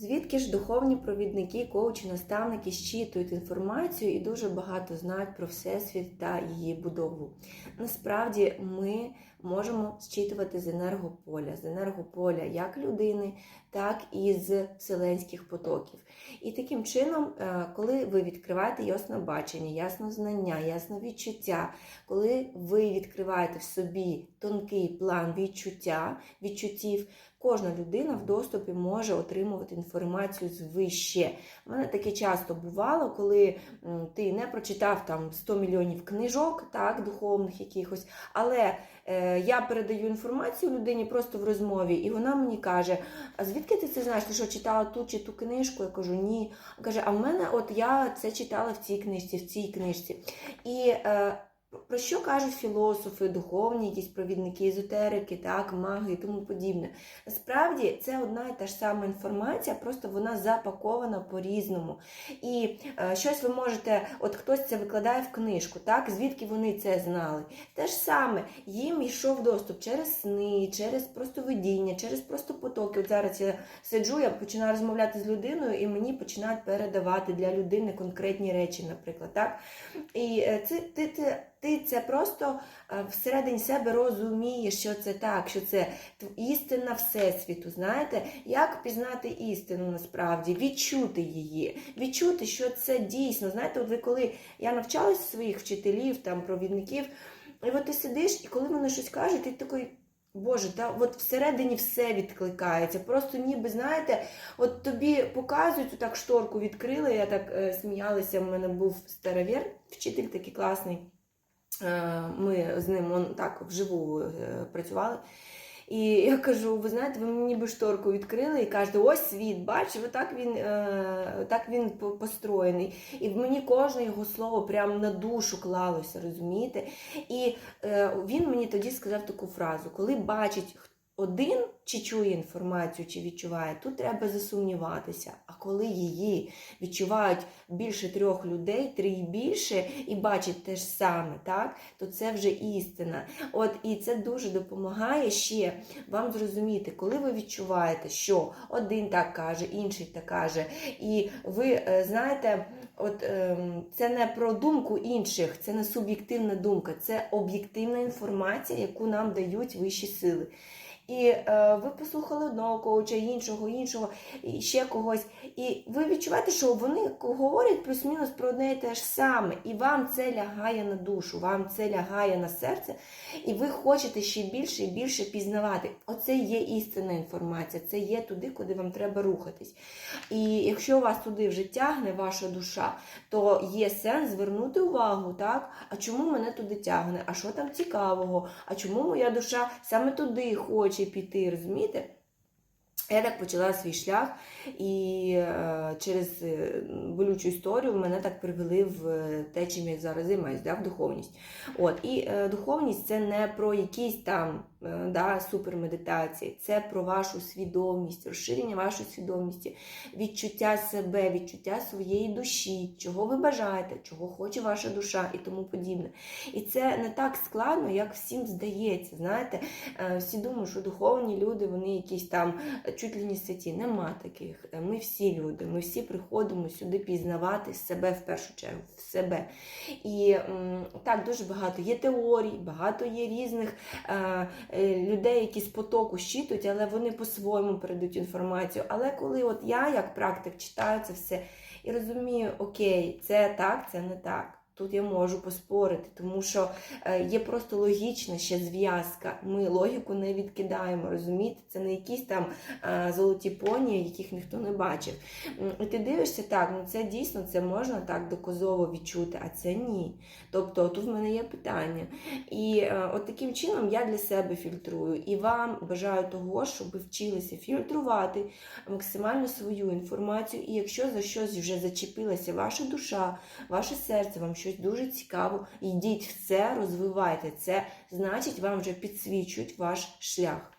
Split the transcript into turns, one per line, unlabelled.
Звідки ж духовні провідники, коучі, наставники щитують інформацію і дуже багато знають про Всесвіт та її будову. Насправді ми можемо зчитувати з енергополя, з енергополя як людини, так і з вселенських потоків. І таким чином, е, коли ви відкриваєте яснобачення, яснознання, ясновідчуття, коли ви відкриваєте в собі тонкий план відчуття, відчуттів, кожна людина в доступі може отримувати інформацію звище. У мене таке часто бувало, коли ти не прочитав там 100 мільйонів книжок, так, духовних якихось, але е, я передаю інформацію людині просто в розмові, і вона мені каже: А звідки ти це знаєш? Ти що читала ту чи ту книжку? Я кажу, ні. Каже, а в мене от я це читала в цій книжці, в цій книжці. І е, про що кажуть філософи, духовні, якісь провідники, езотерики, так, маги і тому подібне. Насправді це одна і та ж сама інформація, просто вона запакована по-різному. І е, щось ви можете, от хтось це викладає в книжку, так, звідки вони це знали. Те ж саме, їм йшов доступ через сни, через просто видіння, через просто потоки. От зараз я сиджу, я починаю розмовляти з людиною, і мені починають передавати для людини конкретні речі, наприклад. так. І е, це ти, ти, ти це просто е, всередині себе розумієш, що це так, що це істина Всесвіту. Знаєте, як пізнати істину насправді, відчути її, відчути, що це дійсно. Знаєте, от ви коли я навчалася своїх вчителів, там, провідників, і от ти сидиш, і коли вони щось кажуть, ти такий. Боже, та от всередині все відкликається. Просто ніби, знаєте, от тобі показують, так шторку відкрили, я так е, сміялася, в мене був старовір, вчитель такий класний. Е, ми з ним он, так вживу е, працювали. І я кажу: ви знаєте, ви мені ніби шторку відкрили і кажете, ось світ, бачив, так він, е, так він построєний. І мені кожне його слово прямо на душу клалося, розумієте? І е, він мені тоді сказав таку фразу: коли бачить один чи чує інформацію, чи відчуває, тут треба засумніватися. А коли її відчувають більше трьох людей, три і більше, і бачать те ж саме, так, то це вже істина. От і це дуже допомагає ще вам зрозуміти, коли ви відчуваєте, що один так каже, інший так каже, і ви е, знаєте. От ем, це не про думку інших, це не суб'єктивна думка, це об'єктивна інформація, яку нам дають вищі сили. І е, ви послухали одного коуча, іншого, іншого, і ще когось. І ви відчуваєте, що вони говорять плюс-мінус про одне і те ж саме. І вам це лягає на душу, вам це лягає на серце, і ви хочете ще більше і більше пізнавати. Оце є істинна інформація, це є туди, куди вам треба рухатись. І якщо вас туди вже тягне ваша душа, то є сенс звернути увагу, так? А чому мене туди тягне? А що там цікавого? А чому моя душа саме туди хоче піти, розумієте? Я так почала свій шлях, і е, через е, болючу історію мене так привели в е, те, чим я зараз займаюся, да, в духовність. От, і е, духовність це не про якісь там да, супермедитації, це про вашу свідомість, розширення вашої свідомості, відчуття себе, відчуття своєї душі, чого ви бажаєте, чого хоче ваша душа і тому подібне. І це не так складно, як всім здається. Знаєте, Е, всі думають, що духовні люди, вони якісь там е, чуть ли не святі. Нема таких. Е, Ми всі люди, ми всі приходимо сюди пізнавати себе в першу чергу, в себе. І так, дуже багато є теорій, багато є різних е, е, людей, які з потоку щитують, але вони по-своєму передають інформацію. Але коли от я, як практик, читаю це все і розумію, окей, це так, це не так. Тут я можу поспорити, тому що е, є просто логічна ще зв'язка. Ми логіку не відкидаємо, розумієте? Це не якісь там е, золоті поні, яких ніхто не бачив. І ти дивишся так, ну це дійсно це можна так доказово відчути, а це ні. Тобто тут в мене є питання. І е, от таким чином я для себе фільтрую. І вам бажаю того, щоб ви вчилися фільтрувати максимально свою інформацію. І якщо за щось вже зачепилася ваша душа, ваше серце, вам щось дуже цікаво, йдіть в це, розвивайте це, значить, вам вже підсвічують ваш шлях.